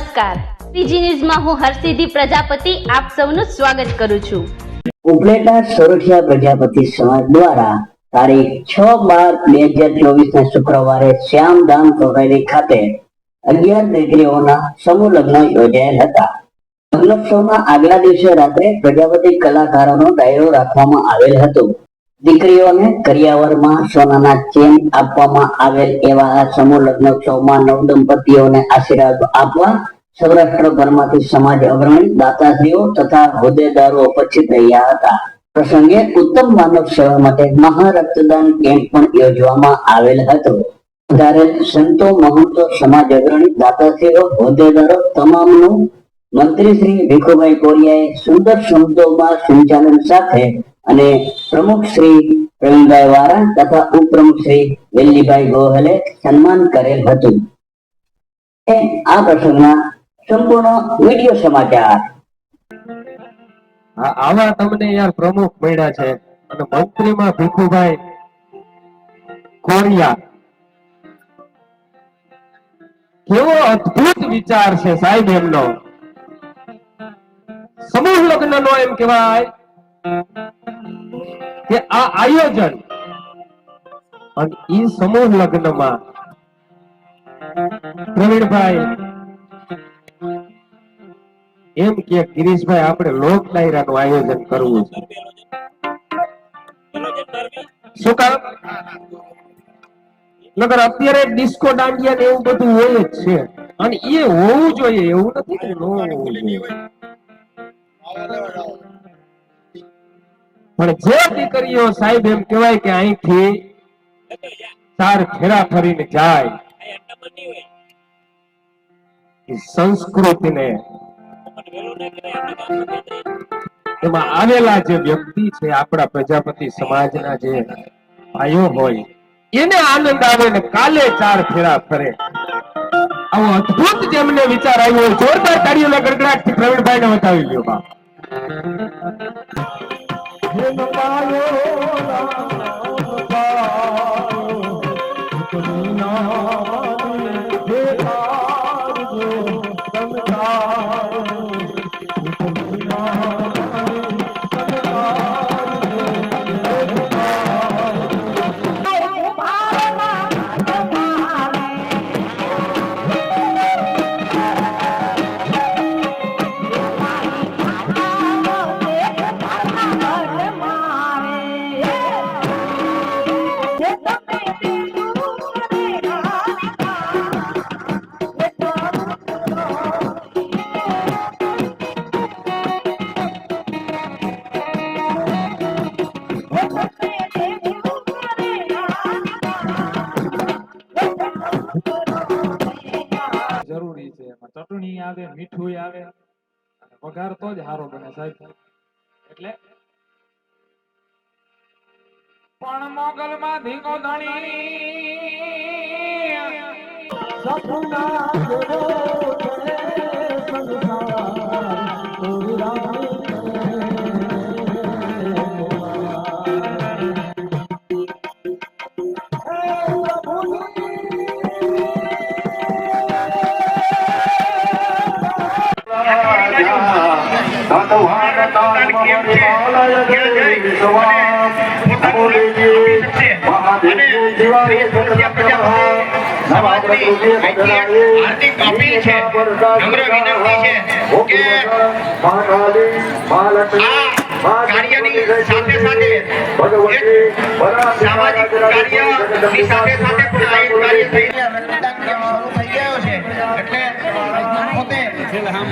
નમસ્કાર. ટીજી ન્યૂઝમાં હું હરસિદ્ધિ પ્રજાપતિ, આપ સૌનું સ્વાગત કરું છું. ઉપલેટા સોરઠિયા પ્રજાપતિ સમાજ દ્વારા તારીખ છ બાર બે હજાર ચોવીસ ના શુક્રવારે શ્યામધામ સોસાયટી ખાતે અગિયાર દીકરીઓના સમૂહ લગ્ન યોજાયેલ હતા. લગ્નોત્સવના આગલા દિવસે રાત્રે પ્રજાપતિ કલાકારોનો ડાયરો રાખવામાં આવેલ હતો. દીકરીઓને કરિયાવરમાં સોનાના ચેન આપવામાં આવેલ એવા સમૂહ લગ્નોત્સવમાં નવ દંપતીઓને આશીર્વાદ આપવા સૌરાષ્ટ્રભરમાંથી સમાજ અગ્રણી, દાતાશ્રીઓ તથા હોદ્દેદારો ઉપસ્થિત રહ્યા હતા. પ્રસંગે ઉત્તમ માનવ સેવા માટે મહા કેમ્પ પણ યોજવામાં આવેલ હતો. વધારેલ સંતો, મહંતો, સમાજ અગ્રણી, દાતાશ્રીઓ, હોદ્દેદારો તમામનું મંત્રી શ્રી ભીખુભાઈ કોરિયાએ સુંદર શબ્દોમાં સંચાલન સાથે અને પ્રમુખ શ્રી પ્રવીણભાઈ વારા તથા ઉપપ્રમુખ શ્રી વેલ્લીભાઈ ગોહલે સન્માન કરેલ હતું. આ પ્રસંગના સંપૂર્ણ વીડિયો સમાચાર. આવા તમને યાર પ્રમુખ મળ્યા છે. અને મંત્રીમાં ભીખુભાઈ કોરિયા કેવો અદ્ભુત વિચાર છે સાહેબ એમનો. સમૂહ લગ્ન નો એમ કહેવાય કે આ આયોજન. અને ઈ સમૂહ લગ્નમાં પ્રવીણભાઈ એમ કે ગિરીશભાઈ, આપણે લોક ડાયરાનું આયોજન કરવું છે. શું કામ? નગર અત્યારે ડિસ્કો દાંડિયા ને એવું બધું હોય જ છે. અને એ હોવું જોઈએ, એવું નથી કે ન હોવું જોઈએ. પણ જે દીકરીઓ સાહેબ એમ કહેવાય કે અહીંથી ચાર ફેરા ફરીને જાય. સંસ્કૃતિને એમાં આવેલા જે વ્યક્તિ છે, આપણા પ્રજાપતિ સમાજના જે ભાઈઓ હોય, એને આનંદ આવે ને કાલે ચાર ફેરા ફરે. આવો અદ્ભુત જેમને વિચાર આવ્યો જોરદાર તાળીઓના પ્રવીણભાઈ પ્રવીણભાઈને બતાવી લ્યો બા જરૂરી છે. એમાં ચટણી આવે મીઠું આવે, અને વઘાર તો જ સારો બને સાહેબ. એટલે? પણ મોગલ માં ધીંગો ધણી હાર્દિક અપીલ છે. નમ્ર વિનંતી છે કે આ કાર્યની સાથે સાથે સામાજિક કાર્યની સાથે સાથે પણ આ એક કાર્ય થઈ શરૂ થઈ ગયો છે? એટલે પોતે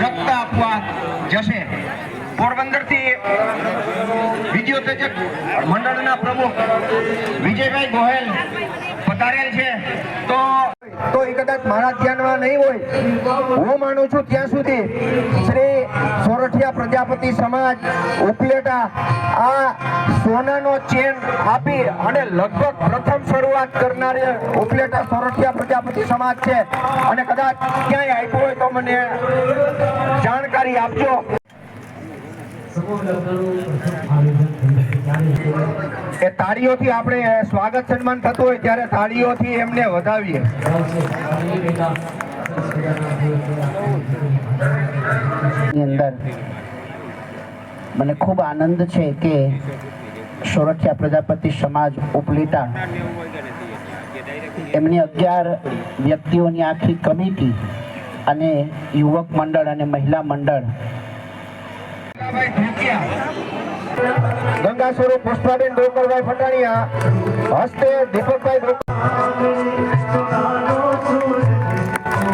રક્ત આપવા જશે. પોરબંદરથી વિદ્યુતજક મંડળના પ્રમુખ વિજયભાઈ ગોહેલ પધારેલ છે. તો તો એ કદાચ મારા ધ્યાનમાં નહીં હોય. હું માનું છું ત્યાં સુધી શ્રી સોરઠિયા પ્રજાપતિ સમાજ ઉપલેટા આ સોનાનો ચેન આપી અને લગભગ પ્રથમ શરૂઆત કરનાર ઉપલેટા સોરઠિયા પ્રજાપતિ સમાજ છે. અને કદાચ ક્યાંય આપ્યો હોય તો મને જાણકારી આપજો. એ તાળીઓથી આપણે સ્વાગત સન્માન થતું હોય ત્યારે તાળીઓથી એમને વધાવીએ. અંદર મને ખૂબ આનંદ છે કે સોરઠિયા પ્રજાપતિ સમાજ ઉપલેટા એમની અગિયાર વ્યક્તિઓની આખી કમિટી અને યુવક મંડળ અને મહિલા મંડળ ગંગા સ્વરૂપ પુષ્પાબેન ડોકરભાઈ ફટાણિયા હસ્તે દીપકભાઈ